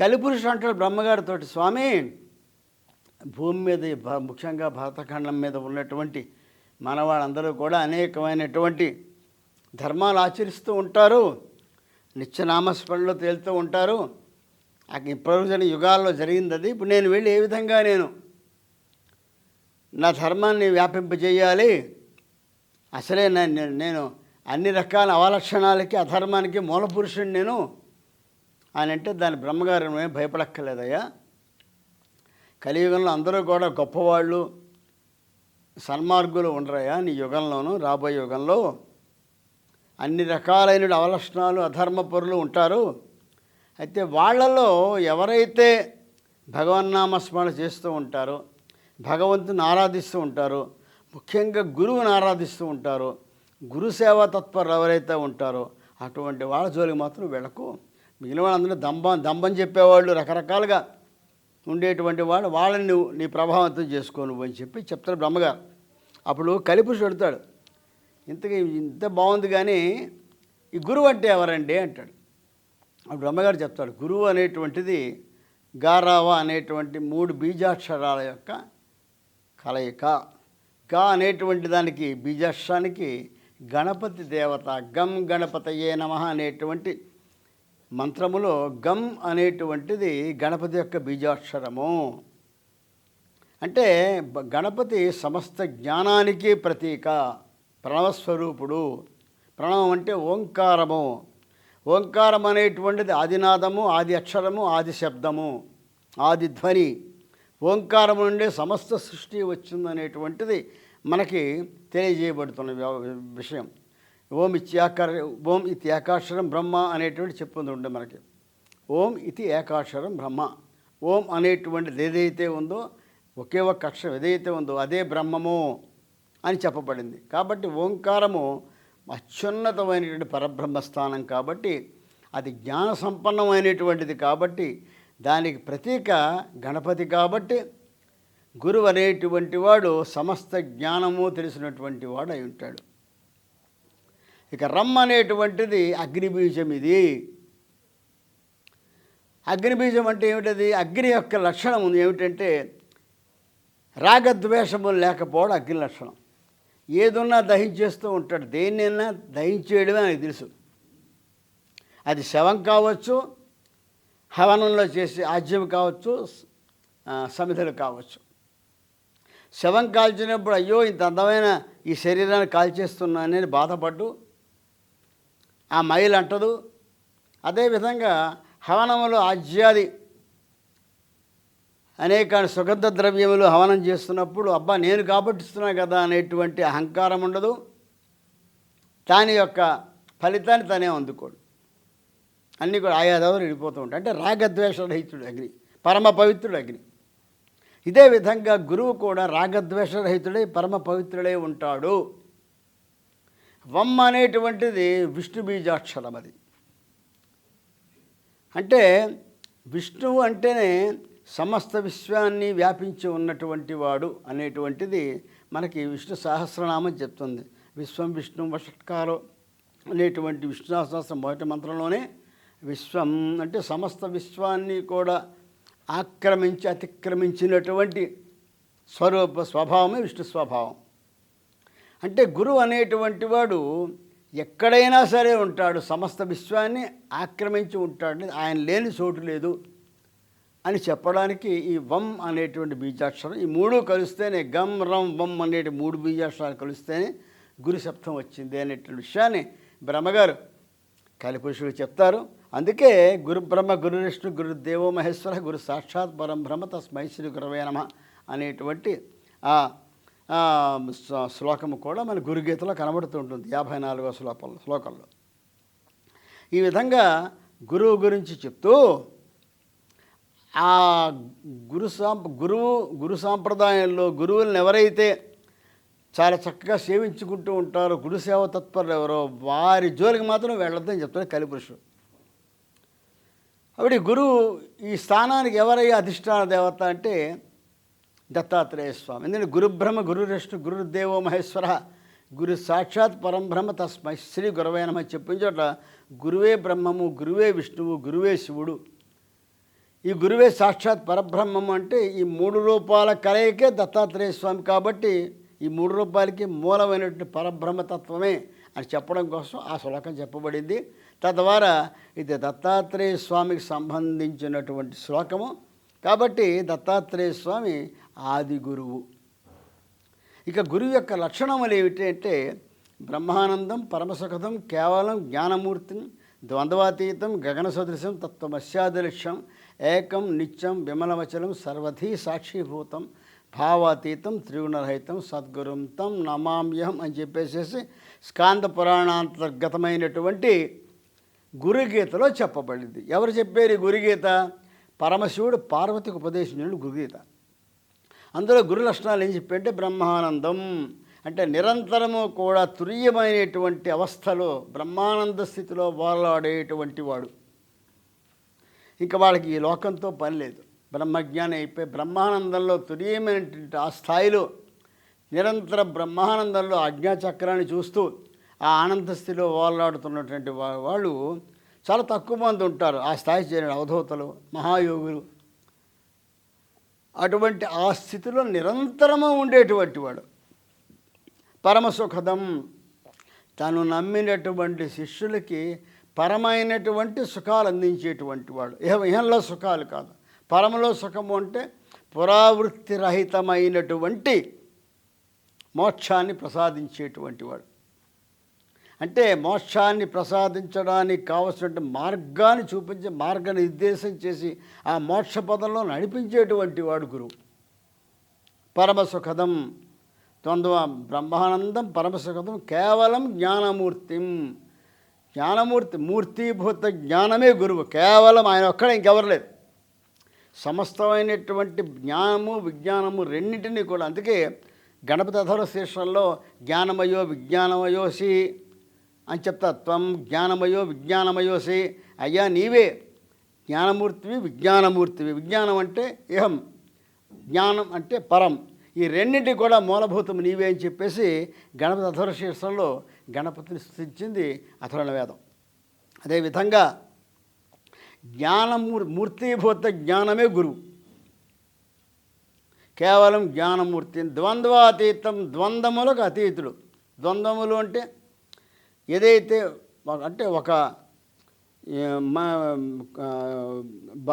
కలిపురుషుడు అంటాడు బ్రహ్మగారితో స్వామి భూమి మీద భ- ముఖ్యంగా భారతఖండం మీద ఉన్నటువంటి మనవాళ్ళందరూ కూడా అనేకమైనటువంటి ధర్మాలు ఆచరిస్తూ ఉంటారు. నిత్యనామస్మరణలో తేలుతూ ఉంటారు. నాకు ఇప్పటి యుగాల్లో జరిగింది అది. ఇప్పుడు నేను వెళ్ళి ఏ విధంగా నేను నా ధర్మాన్ని వ్యాపింపజేయాలి? అసలే నేను నేను అన్ని రకాల అవలక్షణాలకి అధర్మానికి మూలపురుషుడు నేను అని అంటే దాని బ్రహ్మగారు ఏం భయపడక్కర్లేదయ్యా. కలియుగంలో అందరూ కూడా గొప్పవాళ్ళు సన్మార్గులు ఉండరయ్యా నీ యుగంలోనూ రాబోయే యుగంలో. అన్ని రకాలైన అవలక్షణాలు అధర్మపరులు ఉంటారు. అయితే వాళ్ళలో ఎవరైతే భగవన్నామస్మరణ చేస్తూ ఉంటారో భగవంతుని ఆరాధిస్తూ ఉంటారో ముఖ్యంగా గురువుని ఆరాధిస్తూ ఉంటారో గురు సేవా తత్పరులు ఎవరైతే ఉంటారో అటువంటి వాళ్ళ జోలికి మాత్రం వెళ్ళకు. మిగిలిన వాళ్ళందరూ దంబం దంబం చెప్పేవాళ్ళు రకరకాలుగా ఉండేటువంటి వాళ్ళు వాళ్ళని నువ్వు నీ ప్రభావంతం చేసుకో నువ్వు అని చెప్పి చెప్తాడు బ్రహ్మగారు. అప్పుడు కలిపురుషుడు పెడతాడు ఇంతకీ ఇంత బాగుంది కానీ ఈ గురువు అంటే ఎవరండి అంటాడు. అప్పుడు బ్రహ్మగారు చెప్తాడు గురువు అనేటువంటిది గారావ అనేటువంటి మూడు బీజాక్షరాల యొక్క కలయిక. గా అనేటువంటి దానికి బీజాక్షరానికి గణపతి దేవత గం గణపతయే నమ అనేటువంటి మంత్రములో గమ్ అనేటువంటిది గణపతి యొక్క బీజాక్షరము. అంటే గణపతి సమస్త జ్ఞానానికి ప్రతీక ప్రణవస్వరూపుడు. ప్రణవం అంటే ఓంకారము. ఓంకారం అనేటువంటిది ఆదినాదము ఆది అక్షరము ఆది శబ్దము ఆది ధ్వని. ఓంకారం నుండి సమస్త సృష్టి వచ్చిందనేటువంటిది మనకి తెలియజేయబడుతున్న విషయం. ఓం ఇత్యాకార ఓం ఇది ఏకాక్షరం బ్రహ్మ అనేటువంటి చెప్పుంది ఉండే మనకి. ఓం ఇది ఏకాక్షరం బ్రహ్మ. ఓం అనేటువంటిది ఏదైతే ఉందో ఒకే ఒక అక్షరం ఏదైతే ఉందో అదే బ్రహ్మము అని చెప్పబడింది. కాబట్టి ఓంకారము అత్యున్నతమైనటువంటి పరబ్రహ్మ స్థానం కాబట్టి అది జ్ఞాన సంపన్నమైనటువంటిది కాబట్టి దానికి ప్రతీక గణపతి కాబట్టి గురువు అనేటువంటి వాడు సమస్త జ్ఞానము తెలిసినటువంటి వాడు అయి ఉంటాడు. ఇక రమ్ అనేటువంటిది అగ్నిబీజం ఇది. అగ్నిబీజం అంటే ఏమిటది? అగ్ని యొక్క లక్షణం ఉంది. ఏమిటంటే రాగద్వేషము లేకపోవడం అగ్ని లక్షణం. ఏదున్నా దహించేస్తూ ఉంటాడు. దేన్నైనా దహించేయడమే నాకు తెలుసు. అది శవం కావచ్చు హవనంలో చేసే ఆజ్యం కావచ్చు సమిధలు కావచ్చు. శవం కాల్చినప్పుడు అయ్యో ఇంత అందమైన ఈ శరీరాన్ని కాల్చేస్తున్నానని బాధపడ్డు ఆ మైలు అంటదు. అదేవిధంగా హవనములు ఆజ్యాది. అనేక సుగంధ ద్రవ్యములు హవనం చేస్తున్నప్పుడు అబ్బా నేను కాబట్టిస్తున్నా కదా అనేటువంటి అహంకారం ఉండదు. దాని యొక్క ఫలితాన్ని తనే అందుకోడు. అన్నీ కూడా ఆయా దవరు వెళ్ళిపోతూ ఉంటాయి అంటే రాగద్వేష రహితుడు అగ్ని పరమ పవిత్రుడు అగ్ని. ఇదే విధంగా గురువు కూడా రాగద్వేషరహితుడై పరమ పవిత్రుడై ఉంటాడు. వమ్మ అనేటువంటిది విష్ణు బీజాక్షరం అది. అంటే విష్ణువు అంటేనే సమస్త విశ్వాన్ని వ్యాపించి ఉన్నటువంటి వాడు అనేటువంటిది మనకి విష్ణు సహస్రనామం చెప్తుంది. విశ్వం విష్ణు వషట్కారో అనేటువంటి విష్ణు సహస్రం మొదటి మంత్రంలోనే విశ్వం అంటే సమస్త విశ్వాన్ని కూడా ఆక్రమించి అతిక్రమించినటువంటి స్వరూప స్వభావమే విష్ణు స్వభావం. అంటే గురువు అనేటువంటి వాడు ఎక్కడైనా సరే ఉంటాడు సమస్త విశ్వాన్ని ఆక్రమించి ఉంటాడు ఆయన లేని చోటు లేదు అని చెప్పడానికి ఈ వం అనేటువంటి బీజాక్షరం ఈ మూడు కలిస్తేనే గమ్ రం వం అనే మూడు బీజాక్షరాలు కలిస్తేనే గురు సప్తం వచ్చింది అనేటువంటి విషయాన్ని బ్రహ్మగారు కలిపురుషుడు చెప్తారు. అందుకే గురు బ్రహ్మ గురు విష్ణు గురు దేవో మహేశ్వర గురు సాక్షాత్ పరం బ్రహ్మ తస్మై శ్రీ గురవే నమ అనేటువంటి ఆ శ్లోకము కూడా మన గురుగీతలో కనబడుతూ ఉంటుంది యాభై నాలుగో శ్లోకంలో శ్లోకంలో. ఈ విధంగా గురువు గురించి చెప్తూ ఆ గురు సాంప గురువు గురు సాంప్రదాయంలో గురువులను ఎవరైతే చాలా చక్కగా సేవించుకుంటూ ఉంటారో గురు సేవ తత్పరులు ఎవరో వారి జోలికి మాత్రం వెళ్ళొద్దని చెప్తారు కలిపురుషుడు అప్పుడు ఈ గురువు ఈ స్థానానికి ఎవరయ్యే అధిష్టాన దేవత అంటే దత్తాత్రేయ స్వామి. ఎందుకంటే గురుబ్రహ్మ గురురెష్ణు గురుదేవో మహేశ్వర గురు సాక్షాత్ పరంబ్రహ్మ తస్మై శ్రీ గురవే నమ చెప్పిన చోట గురువే బ్రహ్మము గురువే విష్ణువు గురువే శివుడు. ఈ గురువే సాక్షాత్ పరబ్రహ్మం అంటే ఈ మూడు రూపాల కలయికే దత్తాత్రేయ స్వామి కాబట్టి ఈ మూడు రూపాయలకి మూలమైనటువంటి పరబ్రహ్మతత్వమే అని చెప్పడం కోసం ఆ శ్లోకం చెప్పబడింది. తద్వారా ఇది దత్తాత్రేయ స్వామికి సంబంధించినటువంటి శ్లోకము. కాబట్టి దత్తాత్రేయ స్వామి ఆది గురువు. ఇక గురువు యొక్క లక్షణములు ఏమిటంటే బ్రహ్మానందం పరమసుఖదం కేవలం జ్ఞానమూర్తిని ద్వంద్వాతీతం గగన సదృశం తత్వమస్యాదృశ్యం ఏకం నిత్యం విమలవచలం సర్వధీ సాక్షిభూతం భావాతీతం త్రిగుణరహితం సద్గురుం తం నమామ్యహం అని చెప్పేసేసి స్కాంద పురాణాంతర్గతమైనటువంటి గురుగీతలో చెప్పబడింది. ఎవరు చెప్పారు గురుగీత? పరమశివుడు పార్వతికి ఉపదేశించిన గురుగీత. అందులో గురు లక్షణాలు ఏం చెప్పంటే బ్రహ్మానందం అంటే నిరంతరము కూడా తుర్యమైనటువంటి అవస్థలో బ్రహ్మానంద స్థితిలో వాలాడేటువంటి వాడు. ఇంకా వాళ్ళకి ఈ లోకంతో పని లేదు. బ్రహ్మజ్ఞానం అయిపోయి బ్రహ్మానందంలో తుర్యమైనటువంటి ఆ స్థాయిలో నిరంతర బ్రహ్మానందంలో ఆజ్ఞాచక్రాన్ని చూస్తూ ఆ ఆనంద స్థితిలో వాలాడుతున్నటువంటి వాళ్ళు చాలా తక్కువ మంది ఉంటారు. ఆ స్థాయి చేరిన అవధూతలు మహాయోగులు అటువంటి ఆ స్థితిలో నిరంతరము ఉండేటువంటి వాడు. పరమసుఖదం. తను నమ్మినటువంటి శిష్యులకి పరమైనటువంటి సుఖాలు అందించేటువంటి వాడు. ఇహ ఇహంలో సుఖాలు కాదు. పరమలో సుఖము అంటే పురావృత్తి రహితమైనటువంటి మోక్షాన్ని ప్రసాదించేటువంటి వాడు. అంటే మోక్షాన్ని ప్రసాదించడానికి కావలసినటువంటి మార్గాన్ని చూపించి మార్గ నిర్దేశం చేసి ఆ మోక్ష పదంలో నడిపించేటువంటి వాడు గురువు. పరమసుఖదం తొందవ బ్రహ్మానందం పరమసుఖదం కేవలం జ్ఞానమూర్తిం. జ్ఞానమూర్తి మూర్తిభూత జ్ఞానమే గురువు. కేవలం ఆయన ఒక్కడే ఇంకెవరు లేదు సమస్తమైనటువంటి జ్ఞానము విజ్ఞానము రెండింటినీ కూడా అందుకే గణపతి అధర శీర్షంలో జ్ఞానమయో విజ్ఞానమయోసి అని చెప్తా త్వం జ్ఞానమయో విజ్ఞానమయోసి అయ్యా నీవే జ్ఞానమూర్తివి విజ్ఞానమూర్తివి. విజ్ఞానం అంటే ఇహం జ్ఞానం అంటే పరం. ఈ రెండింటి కూడా మూలభూతం నీవే అని చెప్పేసి గణపతి అధర్శీర్షంలో గణపతిని స్థితించింది అథర్వణ వేదం. అదేవిధంగా జ్ఞానమూ మూర్తిభూత జ్ఞానమే గురువు. కేవలం జ్ఞానమూర్తి ద్వంద్వాతీతం ద్వంద్వములకు అతీతుడు. ద్వంద్వములు అంటే ఏదైతే అంటే ఒక మా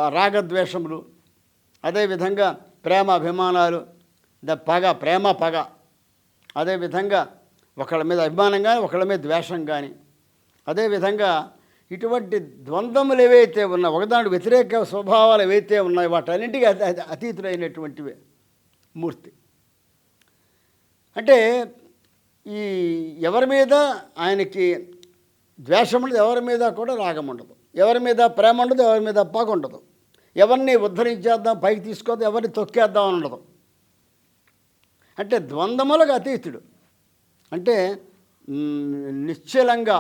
రాగద్వేషములు అదేవిధంగా ప్రేమ అభిమానాలు ద పగ ప్రేమ పగ అదేవిధంగా ఒకళ్ళ మీద అభిమానం కానీ ఒకళ్ళ మీద ద్వేషం కానీ అదేవిధంగా ఇటువంటి ద్వంద్వములు ఏవైతే ఉన్నాయో ఒకదానికి వ్యతిరేక స్వభావాలు ఏవైతే ఉన్నాయో వాటన్నింటికి అతి- మూర్తి. అంటే ఈ ఎవరి మీద ఆయనకి ద్వేషం ఉండదు ఎవరి మీద కూడా రాగం ఉండదు. ఎవరి మీద ప్రేమ ఉండదు ఎవరి మీద పగ ఉండదు. ఎవరిని ఉద్ధరించేద్దాం పైకి తీసుకోద్దాం ఎవరిని తొక్కేద్దాం అని ఉండదు. అంటే ద్వంద్వములకు అతీతుడు. అంటే నిశ్చలంగా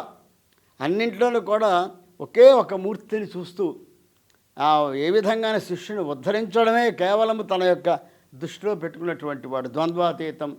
అన్నింటిలోనూ కూడా ఒకే ఒక మూర్తిని చూస్తూ ఏ విధంగానే శిష్యుని ఉద్ధరించడమే కేవలం తన యొక్క దృష్టిలో పెట్టుకున్నటువంటి వాడు. ద్వంద్వాతీతం